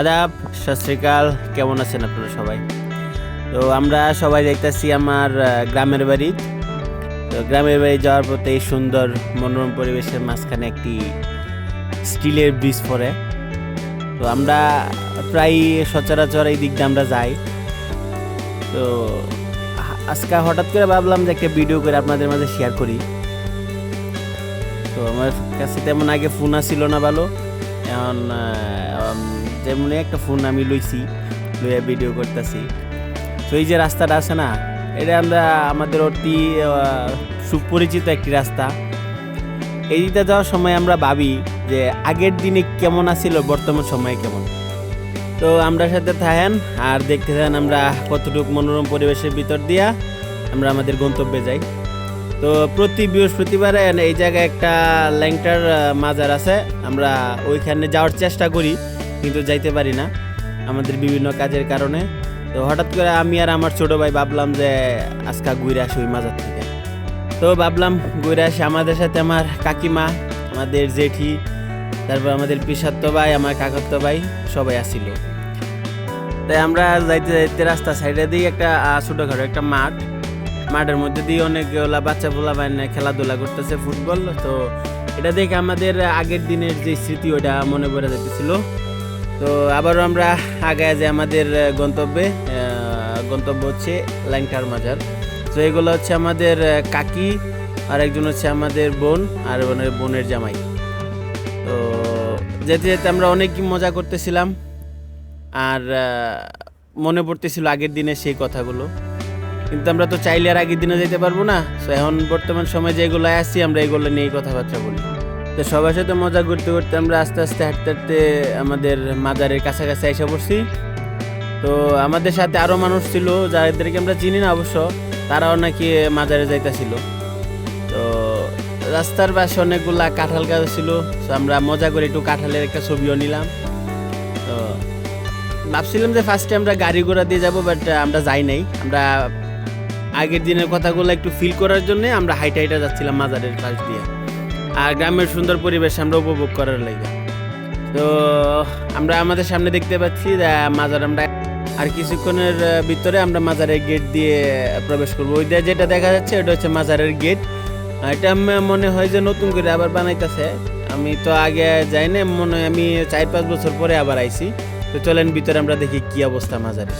আদাব সত শ্রীকাল, কেমন আছেন আপনারা সবাই? তো আমরা সবাই দেখতেছি আমার গ্রামের বাড়ি। তো গ্রামের বাড়ি যাওয়ার পথে এই সুন্দর মনোরম পরিবেশের মাঝখানে একটি স্টিলের ব্রিজ পড়ে। তো আমরা প্রায় সচরাচর এই দিক দিয়ে আমরা যাই। তো আজকে হঠাৎ করে ভাবলাম যে একটা ভিডিও করে আপনাদের মাঝে শেয়ার করি। তো আমার কাছে তেমন আগে ফোন আসছিল না ভালো। এখন যেমনি একটা ফোন আমি লইছি, লইয়া ভিডিও করতেছি। তো এই যে রাস্তাটা আছে না, এটা আমরা আমাদের অতি সুপরিচিত একটি রাস্তা। এই যাওয়ার সময় আমরা ভাবি যে আগের দিনে কেমন আছিল, বর্তমান সময়ে কেমন। তো আমরা সাথে থাকেন আর দেখতে থাকেন আমরা কতটুকু মনোরম পরিবেশের ভিতর দিয়া আমরা আমাদের গন্তব্যে যাই। তো প্রতি বৃহস্পতিবারে এই জায়গায় একটা ল্যাংটার মাজার আছে, আমরা ওইখানে যাওয়ার চেষ্টা করি। কিন্তু যাইতে পারি না আমাদের বিভিন্ন কাজের কারণে। তো হঠাৎ করে আমি আর আমার ছোট ভাই ভাবলাম যে আজকা ঘুরে আসি ওই মাজার থেকে। তো ভাবলাম ঘুরে আসি আমাদের সাথে আমার কাকিমা, আমাদের জেঠি, তারপর আমাদের পিসাত্ত ভাই, আমার কাকত্ব ভাই, সবাই আসছিল তাই আমরা যাইতে যাইতে রাস্তা সাইডে দিয়ে একটা ছোটখাটো একটা মাঠ। মাঠের মধ্যে দিয়ে অনেকগুলা বাচ্চা পোলা বাইনে খেলাধুলা করতেছে ফুটবল। তো এটা দেখে আমাদের আগের দিনের যে স্মৃতি ওটা মনে পড়ে যেতেছিল তো আবারও আমরা আগায় যে আমাদের গন্তব্যে। গন্তব্য হচ্ছে ল্যাংটার মাজার। তো এগুলো হচ্ছে আমাদের কাকি আর একজন হচ্ছে আমাদের বোন, আর বোনের বোনের জামাই। তো যেতে যেতে আমরা অনেক মজা করতেছিলাম। আর মনে পড়তেছিল আগের দিনে সেই কথাগুলো। কিন্তু আমরা তো চাইলে আর আগের দিনে যেতে পারব না। তো এখন বর্তমান সময়ে যেগুলো আসছি আমরা এগুলো নিয়েই কথাবার্তা বলি। তো সবার সাথে মজা করতে করতে আমরা আস্তে আস্তে হাঁটতে হাঁটতে আমাদের মাজারের কাছাকাছি এসে পড়ছি। তো আমাদের সাথে আরও মানুষ ছিল যাদেরকে আমরা চিনি না অবশ্য, তারাও নাকি মাজারে যাইতেছিল। তো রাস্তার পাশে অনেকগুলা কাঁঠাল গাছ ছিল, তো আমরা মজা করে একটু কাঁঠালের একটা ছবিও নিলাম। তো ভাবছিলাম যে ফার্স্টে আমরা গাড়ি ঘোড়া দিয়ে যাব বাট আমরা যাই নাই। আমরা আগের দিনের কথাগুলো একটু ফিল করার জন্য আমরা হাইটা হাইটা যাচ্ছিলাম মাজারের পাশ দিয়ে। আর গ্রামের সুন্দর পরিবেশ আমরা উপভোগ করার লাগে। তো, আমরা আমাদের সামনে দেখতে পাচ্ছি মাজার আমরা আর কিছুক্ষণের ভিতরে আমরা মাজারের গেট দিয়ে প্রবেশ করব। ওই যেটা দেখা যাচ্ছে এটা হচ্ছে মাজারের গেট। এটা মনে হয় যে নতুন করে আবার বানাইতেছে। আমি তো আগে যাই না মনে হয় আমি চার পাঁচ বছর পরে আবার আইছি। তো চলেন ভিতরে আমরা দেখি কি অবস্থা মাজারে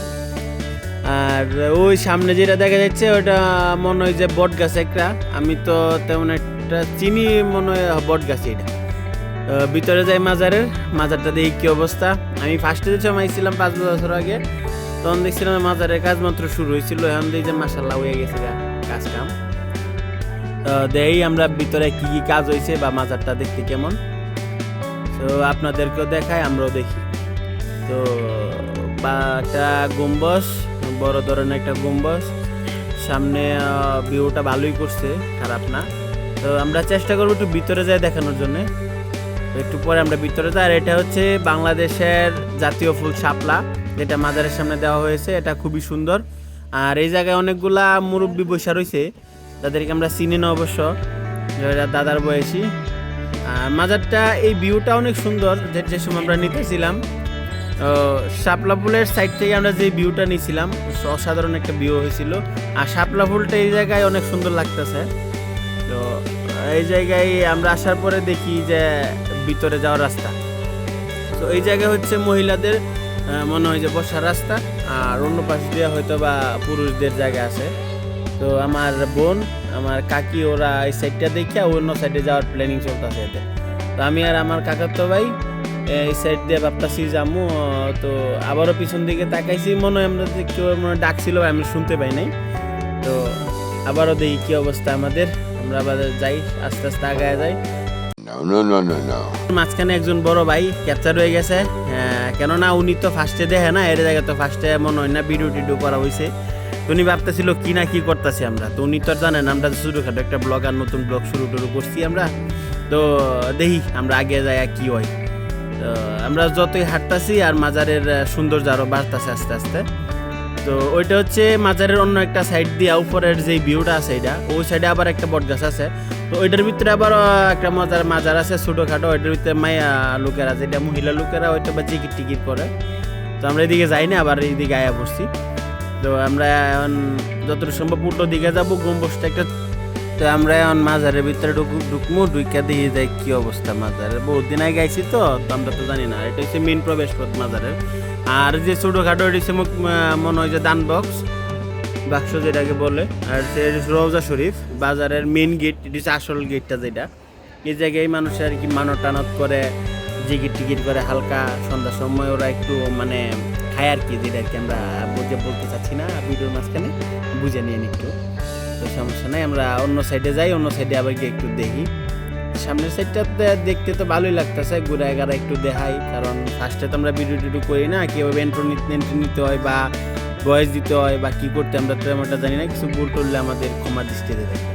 আর ওই সামনে যেটা দেখা যাচ্ছে ওটা মনে হয় যে বট গাছ একটা। আমি তো তেমন একটা চিনি মনে হয় বট গাছ এটা। ভিতরে যাই মাজারের, মাজারটা দেখি কি অবস্থা। আমি ফার্স্টে যে জমাইছিলাম পাঁচ বছর আগে, তখন দেখছিলাম মাজারের কাজ মাত্র শুরু হয়েছিল। এখন দেখি যে মাসাল্লাহ হয়ে গেছে কাজ কাম। দেই আমরা ভিতরে কি কি কাজ হয়েছে বা মাজারটা দেখতে কেমন। তো আপনাদেরকেও দেখায় আমরাও দেখি। তো বা একটা গম্বস বড় ধরনের একটা গম্বস সামনে ভিউটা ভালোই করছে, খারাপ না। তো আমরা চেষ্টা করব একটু ভিতরে যাই দেখানোর জন্য। একটু পরে আমরা ভিতরে যাই। আর এটা হচ্ছে বাংলাদেশের জাতীয় ফুল শাপলা, যেটা মাজারের সামনে দেওয়া হয়েছে। এটা খুবই সুন্দর। আর এই জায়গায় অনেকগুলা মুরব্বী বসা রয়েছে তাদেরকে আমরা চিনি না অবশ্য দাদার বয়সী। আর মাজারটা, এই ভিউটা অনেক সুন্দর, যে সময় আমরা নিতেছিলাম। শাপলা ফুলের সাইড থেকে আমরা যে ভিউটা নিয়েছিলাম অসাধারণ একটা ভিউ হয়েছিল। আর শাপলা ফুলটা এই জায়গায় অনেক সুন্দর লাগতেছে। এই জায়গায় আমরা আসার পরে দেখি যে ভিতরে যাওয়ার রাস্তা। তো এই জায়গায় হচ্ছে মহিলাদের মনে হয় যে বসার রাস্তা, আর অন্য পাশ দিয়ে হয়তো বা পুরুষদের জায়গা আছে। তো আমার বোন, আমার কাকি, ওরা এই সাইডটা দেখে অন্য সাইডে যাওয়ার প্ল্যানিং চলতেছে এতে। তো আমি আর আমার কাকাতো ভাই এই সাইড দিয়ে ভাবতাছি যামু তো আবারও পিছন দিকে তাকাইছি, মনে হয় আমরা কেউ মনে ডাকছিল, আমি শুনতে পাই নাই। তো আবারও দেখি কী অবস্থা আমাদের। আমরা আবার যাই আস্তে আস্তে আগায় যাই. মাঝখানে একজন বড় ভাই ক্যাপচার হয়ে গেছে কেননা উনি তো ফার্স্টে দেখে না এর জায়গায় তো ফার্স্টে মনে হয় না ভিডিও টিডিও করা হয়েছে উনি ভাবতেছিল কি না কি করতেছি আমরা। তো উনি তো জানেন আমরা ছোটোখাটো একটা ব্লগ আর নতুন ব্লগ শুরু টুরু করছি আমরা। তো দেখি আমরা আগে যাই কি হয়। তো আমরা যতই হাঁটতাছি আর মাজারের সৌন্দর্য আরও বাড়তেছে আস্তে আস্তে। তো ওইটা হচ্ছে মাজারের অন্য একটা সাইড দিয়ে উপরের যে ভিউটা আছে এটা, ওই সাইডে আবার একটা বট গাছ আছে। তো ওইটার ভিতরে আবার একটা মজার, মাজার আছে ছোটোখাটো, ওইটার ভিতরে মায়া লোকেরা যেটা মহিলা লোকেরা ওইটা বা টিকিট টিকিট করে। তো আমরা এদিকে যাই না, আবার এইদিকে আয়া পড়ছি। তো আমরা এখন যতটুকু সম্ভব উল্টো দিকে যাব গম্বুজটা একটা। তো আমরা এখন মাজারের ভিতরে ঢুকু, ঢুকমু ঢুকা দিয়ে যাই কি অবস্থা মাজারের। বহুত দিন আগে গাইছি তো তো আমরা তো জানি না। এটা হচ্ছে মেন প্রবেশ পথ মাজারের। আর যে ছোটোখাটো এটা মনে হয় যে দান বক্স বাক্স যেটাকে বলে, আর রোজা শরীফ, বাজারের মেন গেট এটা আসল গেটটা যেটা। এই জায়গায় মানুষ আর কি মানত টানত করে, জিকির টিকিট করে, হালকা সন্ধ্যার সময় ওরা একটু মানে খায় আর কি, যেটা আর আমরা বুঝে বলতে চাচ্ছি না, ভিডিওর মাঝখানে বুঝে নিয়ে একটু। তো সমস্যা নাই, আমরা অন্য সাইডে যাই, অন্য সাইডে আবার গিয়ে একটু দেখি। সামনের সাইডটাতে দেখতে তো ভালোই লাগতেছে ঘুরে এগারা একটু দেখাই, কারণ ফার্স্টে তো আমরা ভিডিও টিডিও করি না, কীভাবে এন্ট্রো এন্ট্রি নিতে হয় বা ভয়েস দিতে হয় বা কী করতে আমরা তো আমরা জানি না, কিছু ভুল করলে আমাদের ক্ষমা দৃষ্টিতে দেখবে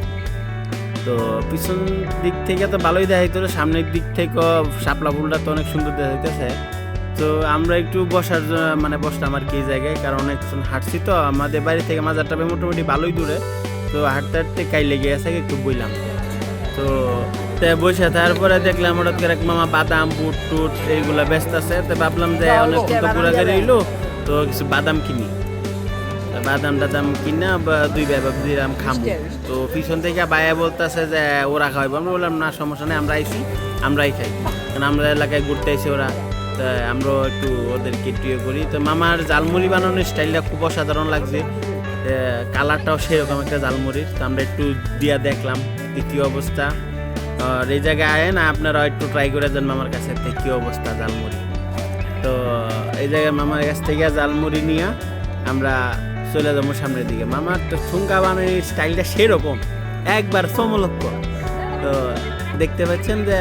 তো পিছন দিক থেকে তো ভালোই দেখা যেত সামনের দিক থেকে শাপলা ফুলটা তো অনেক সুন্দর দেখা যাইতেছে তো আমরা একটু বসার মানে বসলাম আর কি এই জায়গায়, কারণ অনেকক্ষণ হাঁটছি তো, আমাদের বাড়ি থেকে মাজারটা মোটামুটি ভালোই দূরে, তো হাঁটতে হাঁটতে কাই লেগে গেছে একটু বইলাম। তো তে বসে তারপরে দেখলাম হঠাৎ করে এক মামা বাদাম বুট টুট এইগুলা ব্যস্ত আছে তো ভাবলাম যে অনেক তো ঘোরাঘুরি হইল তো কিছু বাদাম কিনি। বাদাম টাদাম কিনা বা দুই ব্যাপার দিলাম খামো। তো পিছন থেকে বাইরে বলতেছে যে ওরা খাওয়াইবো। আমরা বললাম না সমস্যা নেই আমরাই আইছি আমরাই খাই। কারণ আমরা এলাকায় ঘুরতে আইছি ওরা। তা আমরাও একটু ওদেরকে একটু ইয়ে করি। তো মামার জালমুড়ি বানানোর স্টাইলটা খুব অসাধারণ লাগছে। কালারটাও সেরকম একটা জালমুড়ির তো আমরা একটু দিয়া দেখলাম যে কি অবস্থা। আর এই জায়গায় আয় না আপনারা একটু ট্রাই করে দেন মামার কাছে কি অবস্থা জালমুড়ি তো এই জায়গায় মামার কাছ থেকে জালমুড়ি নিয়ে আমরা চলে যাব সামনের দিকে। মামার তো ঠুঙ্কা বানানোর স্টাইলটা সেরকম, একবার সমলক্ষ। তো দেখতে পাচ্ছেন যে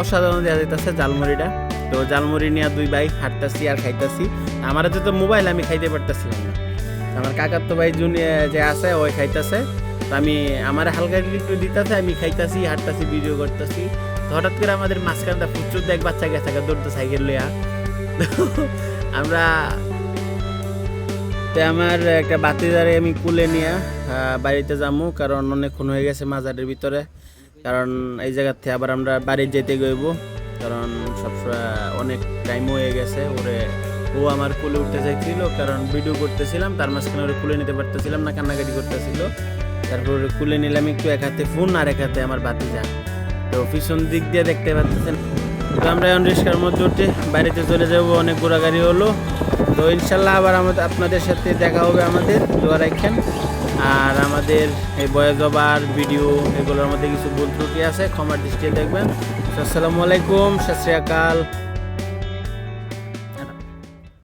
অসাধারণ দেওয়া যাইতেছে জালমুড়িটা তো জালমুড়ি নিয়ে দুই ভাই হাঁটতাছি আর খাইতাছি। আমার তো মোবাইল, আমি খাইতে পারতাছিলাম না। আমার কাকার তো ভাই জুনি যে আছে, ওই খাইতাছে। আমি আমার হালকা একটু দিতেছে, আমি খাইতাছি, হাঁটতাছি ভিডিও করতেছি। তো হঠাৎ করে আমাদের মাঝখানটা প্রচুর দেখ বাচ্চা গেছে দৌড়তে সাইকেল লইয়া। আমরা তো আমার একটা বাতিদারে আমি কুলে নিয়ে বাড়িতে যাব কারণ অনেকক্ষণ হয়ে গেছে মাজারের ভিতরে। কারণ এই জায়গার থেকে আবার আমরা বাড়ি যেতে গইব, কারণ সব অনেক টাইম হয়ে গেছে। ওরে, ও আমার কুলে উঠতে চাইছিল, কারণ ভিডিও করতেছিলাম, তার মাঝখানে ওরে কুলে নিতে পারতেছিলাম না, কান্নাকাটি করতেছিল। তারপর কুলে নিলাম একটু এক হাতে ফোন আর এক হাতে আমার বাতিজা তো পিছন দিক দিয়ে দেখতে পাচ্ছেন। তো আমরা এখন রিক্সার মধ্যে উঠে বাড়িতে চলে যাব, অনেক গাড়ি হলো। তো ইনশাল্লাহ আবার আমাদের আপনাদের সাথে দেখা হবে আমাদের দোয়া রাখেন আর আমাদের এই বয়স জবার ভিডিও এগুলোর মধ্যে কিছু ভুল ত্রুটি আছে, ক্ষমার দৃষ্টিতে দেখবেন। আসসালামু আলাইকুম, সত আকাল।